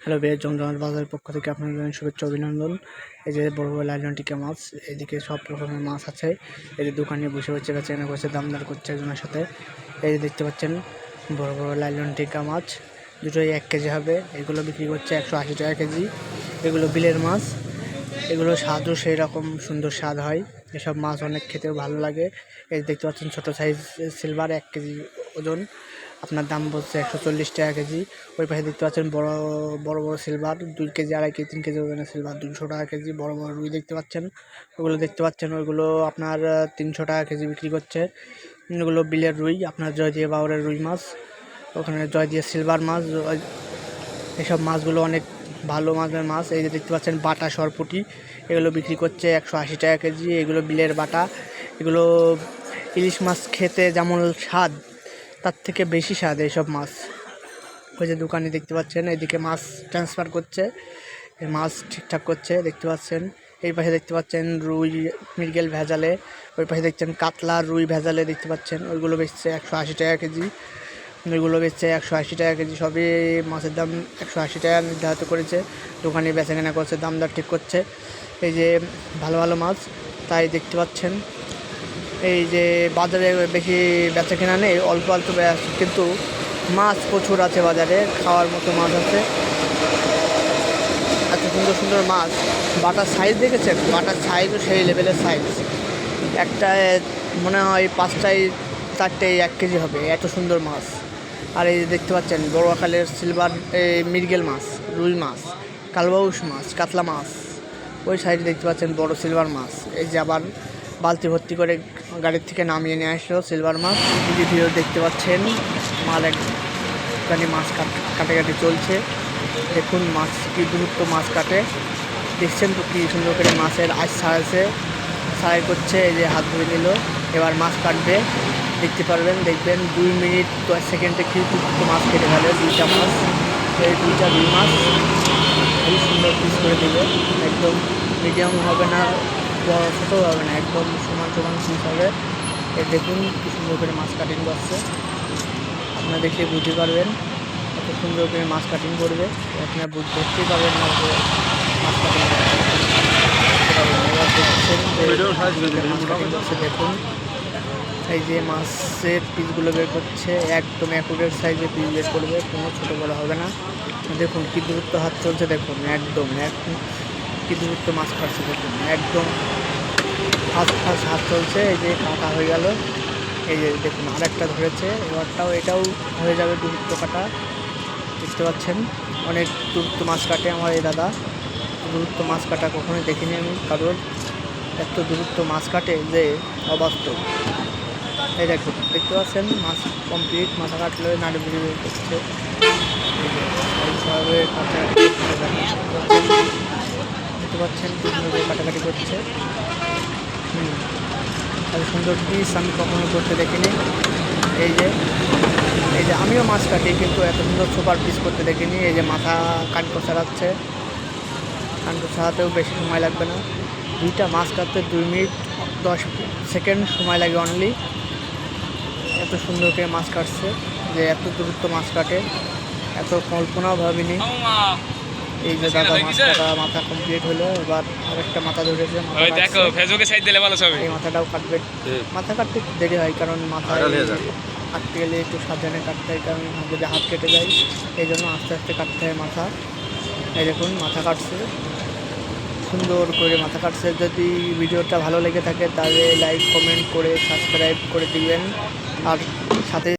Hello বের জমজমাট বাজারের পক্ষ থেকে আপনাদের জানাই শুভেচ্ছা, অভিনন্দন। এই যে বড় বড় লাইলন টিকা মাছ, এদিকে সব রকমের মাছ আছে। এই যে দোকানে বসে বসে বেচা কেনা করছে দামদার করছে একজনের সাথে। এই যে দেখতে পাচ্ছেন, বড় বড় লাইলন টিকা মাছ। দুটোই এক কেজি হবে। এগুলো বিক্রি করছে একশো আশি টাকা কেজি। এগুলো বিলের মাছ। এগুলো স্বাদও সেই রকম সুন্দর স্বাদ হয়। এসব মাছ অনেক খেতেও ভালো লাগে। এই দেখতে পাচ্ছেন, ছোটো সাইজ সিলভার এক কেজি ওজন। আপনার দাম বলছে একশো চল্লিশ টাকা কেজি। ওই পাশে দেখতে পাচ্ছেন বড় বড় বড় সিলভার দুই কেজি, আড়াই কেজি, তিন কেজি ওজনের সিলভার দুশো টাকা কেজি, বড় বড় রুই দেখতে পাচ্ছেন। ওগুলো দেখতে পাচ্ছেন, ওইগুলো আপনার তিনশো টাকা কেজি বিক্রি করছে। ওগুলো বিলের রুই, আপনার জয় দিয়ে বাউরের রুই মাছ, ওখানে জয় দিয়ে সিলভার মাছ এসব মাছগুলো অনেক ভালো মাছের মাছ। এই যে দেখতে পাচ্ছেন বাটা সরপুটি, এগুলো বিক্রি করছে একশো আশি টাকা কেজি। এগুলো বিলের বাটা। এগুলো ইলিশ মাছ খেতে যেমন স্বাদ তার থেকে বেশি স্বাদ এইসব মাছ। ওই যে দোকানে দেখতে পাচ্ছেন, এদিকে মাছ ট্রান্সফার করছে। মাছ ঠিকঠাক করছে, দেখতে পাচ্ছেন। এই পাশে দেখতে পাচ্ছেন রুই মৃগেল ভেজালে, ওই পাশে দেখছেন কাতলা রুই ভেজালে দেখতে পাচ্ছেন। ওইগুলো বেচছে একশো আশি টাকা কেজি। ওইগুলো বেচছে একশো আশি টাকা কেজি। সবই মাছের দাম একশো আশি টাকা নির্ধারিত করেছে। দোকানে বেচা কেনা করছে দাম দর ঠিক করছে। এই যে ভালো ভালো মাছ, তাই দেখতে পাচ্ছেন। এই যে বাজারে বেশি বেচা কেনা নেই, অল্প অল্প কিন্তু মাছ প্রচুর আছে বাজারে, খাওয়ার মতো মাছ আছে। এত সুন্দর সুন্দর মাছ, বাটার সাইজ দেখেছেন? বাটার সাইজও সেই লেভেলের সাইজ একটা মনে হয় পাঁচটায় চারটে এক কেজি হবে, এত সুন্দর মাছ। আর এই যে দেখতে পাচ্ছেন, বড় আকারের সিলভার মৃগেল মাছ, রুই মাছ, কালবাউস মাছ, কাতলা মাছ। ওই সাইডে দেখতে পাচ্ছেন বড় সিলভার মাছ। এই যে আবার বালতি ভর্তি করে গাড়ির থেকে নামিয়ে নিয়ে আসলো সিলভার মাছ ভিডিও দেখতে পাচ্ছেন, মাল একখানে মাছ কাট, কাটাকাটি চলছে। দেখুন মাছ কি দূরত্ব মাছ কাটে। দেখছেন তো কী সুন্দর করে মাছের আজ ছাড়াছে ছাড়াই করছে, এই যে হাত ধুয়ে নিল। এবার মাছ কাটবে। দেখতে পারবেন, দেখবেন দুই মিনিট সেকেন্ডে কি দ্রুত মাছ কেটে ফেলে দুইটা মাছ এই দুইটা দুই মাছ খুবই সুন্দর পিস করে দেবে একদম মিডিয়াম হবে না। ছোটো হবে না একদম সমান সমান পিস হবে। এই দেখুন কি সুন্দর করে মাছ কাটিং করছে। আপনারা দেখে বুঝতে পারবেন কত সুন্দর করে মাছ কাটিং করবে। আপনারা বুঝ- দেখতেই না যে মাছ কাটিং দেখুন। এই যে মাছের পিসগুলো বের করছে একদম অ্যাকুরেট সাইজে পিস বের করবে কোনো ছোটো বড় হবে না। দেখুন কী দূরত্ব হাত চলছে দেখুন একদম এক কি দূরত্ব মাছ কাটছে দেখুন একদম ফার্স্ট ফার্স্ট হাত চলছে, এই যে কাটা হয়ে গেল। এই যে দেখুন, আরেকটা ধরেছে, এবারটাও এটাও হয়ে যাবে দূরত্ব কাটা দেখতে পাচ্ছেন, অনেক দূরত্ব মাছ কাটে আমার এই দাদা। দূরত্ব মাছ কাটা কখনোই দেখিনি আমি কারোর। এত দূরত্ব মাছ কাটে যে অবাস্তব। এই দেখুন, দেখতে পাচ্ছেন, মাছ কমপ্লিট মাথা কাটলে নাড়ি বুড়ি করছে এইভাবে। দেখতে পাচ্ছেন কি সুন্দর কাটাকাটি করছে। হুম। এত সুন্দর পিস আমি কখনো করতে দেখিনি। এই যে এই যে আমিও মাছ কাটি, কিন্তু এত সুন্দর সুপার পিস করতে দেখিনি। এই যে মাথা কান কষাচ্ছে কান কষাতেও বেশি সময় লাগবে না। দুইটা মাছ কাটতে দুই মিনিট, দশ সেকেন্ড সময় লাগে অনলি এত সুন্দর করে মাছ কাটছে, যে এত দূরত্ব মাছ কাটে। এত কল্পনাও ভাবিনি। এই যে দাদা মাছ কাটা মাথা কমপ্লিট হলো এবার আরেকটা মাথা ধরেছে ওই দেখো। ফেসবুকে সাইড দিলে ভালো ছবি। এই মাথাটাও কাটবে। মাথা কাটতে দেরি হয় কারণ মাথা কাটতে গেলে একটু সাবধানে কাটতে হয় কারণ যদি হাত কেটে যায়। এই জন্য আস্তে আস্তে কাটতে হয় মাথা। এই দেখুন মাথা কাটছে। সুন্দর করে মাথা কাটছে। যদি ভিডিওটা ভালো লেগে থাকে তাহলে লাইক কমেন্ট করে সাবস্ক্রাইব করে দিবেন। আর সাথে